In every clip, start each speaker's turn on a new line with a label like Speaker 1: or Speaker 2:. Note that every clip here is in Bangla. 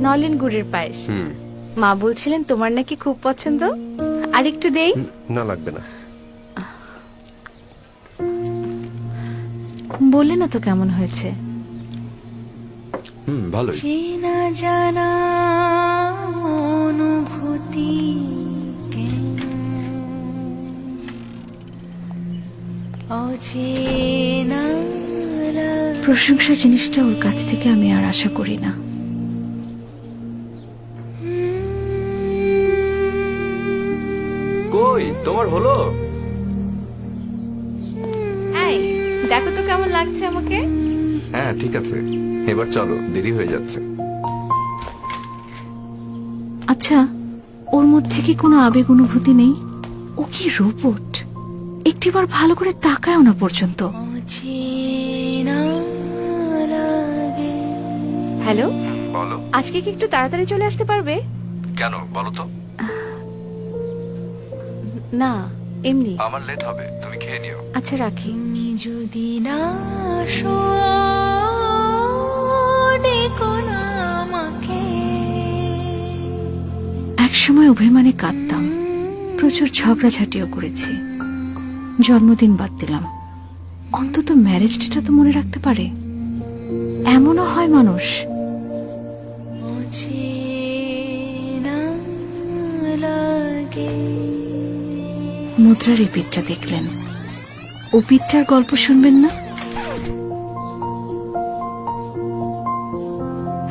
Speaker 1: নলেন গুড়ের পায়েস।
Speaker 2: হুম।
Speaker 1: মা বলছিলেন তোমার নাকি খুব পছন্দ? আর একটু দেই।
Speaker 2: না লাগবে না।
Speaker 1: বললে না তো কেমন হয়েছে?
Speaker 2: হুম
Speaker 3: চেনা জানা অনুভূতি কেন
Speaker 1: প্রশংসা জিনিসটা ওর কাছ থেকে আমি আর আশা করি না।
Speaker 2: কই? তোমার হলো?
Speaker 1: এই দেখো তো কেমন লাগছে আমাকে।
Speaker 2: হ্যাঁ ঠিক আছে। এবার চলো দেরি হয়ে যাচ্ছে।
Speaker 1: আচ্ছা ওর মধ্যে কি কোনো আবেগ অনুভূতি নেই? ও কি রোবট একটিবার ভালো করে তাকায়ও না পর্যন্ত। হ্যালো
Speaker 2: বলো।
Speaker 1: আজকে কি একটু তাড়াতাড়ি চলে আসতে পারবে?
Speaker 2: কেন? বলো তো।
Speaker 1: না এমনি।
Speaker 2: আমার লেট হবে তুমি খেয়ে নিও।
Speaker 1: আচ্ছা রাখি।
Speaker 3: তুমি যদি না আসো ডেকো না আমাকে।
Speaker 1: একসময় অভিমানে কাঁদতাম। প্রচুর ঝগড়াঝাটিও করেছি। জন্মদিন বাদ দিলাম। অন্তত ম্যারেজ ডেটা তো মনে রাখতে পারে। এমনও হয় মানুষ। মুদ্রার এই পিঠটা দেখলেন। ও পিঠটার গল্প শুনবেন না?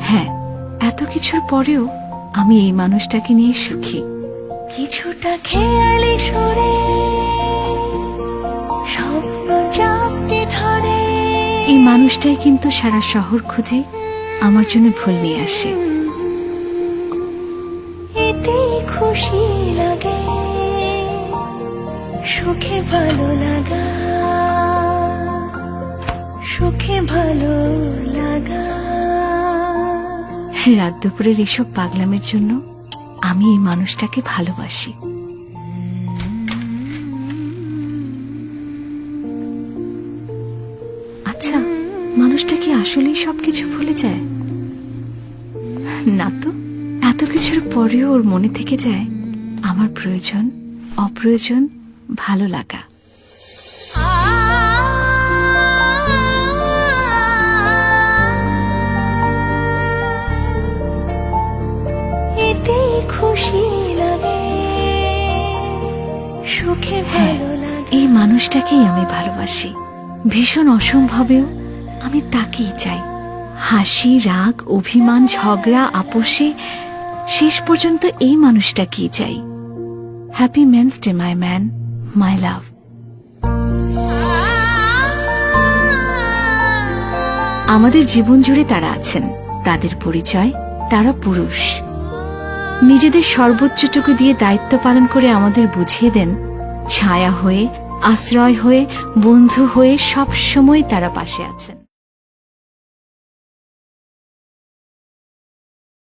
Speaker 1: হ্যাঁ এত কিছুর পরেও আমি এই মানুষটাকে নিয়ে সুখী।
Speaker 3: কিছুটা খেয়ালি সরে স্বপ্ন চাপতে ধরে।
Speaker 1: এই মানুষটাই কিন্তু সারা শহর খুঁজে আমার জন্য ভুল নিয়ে আসে।
Speaker 3: খুশি লাগে। সুখে ভালো লাগা, সুখে ভালো লাগা।
Speaker 1: রাত দুপুরের এসব পাগলামের জন্য আমি এই মানুষটাকে ভালোবাসি। আচ্ছা মানুষটা কি আসলেই সবকিছু ভুলে যায়? না তো, এত কিছুর পরেও ওর মনে থেকে যায়, আমার প্রয়োজন, অপ্রয়োজন ভালো লাগা।
Speaker 3: এতে খুশি লাগে সুখে
Speaker 1: হ্যাঁ
Speaker 3: ভালো লাগে।
Speaker 1: এই মানুষটাকেই আমি ভালোবাসি। ভীষণ অসম্ভবেও আমি তাকেই চাই। হাসি রাগ অভিমান ঝগড়া আপোষে শেষ পর্যন্ত এই মানুষটাকেই চাই। Happy men's day my man my love আমাদের জীবন জুড়ে তারা আছেন। তাদের পরিচয়, তারা পুরুষ। নিজেদের সর্বোচ্চটুকু দিয়ে দায়িত্ব পালন করে আমাদের বুঝিয়ে দেন, ছায়া হয়ে, আশ্রয় হয়ে, বন্ধু হয়ে সব সময় তারা পাশে আছেন।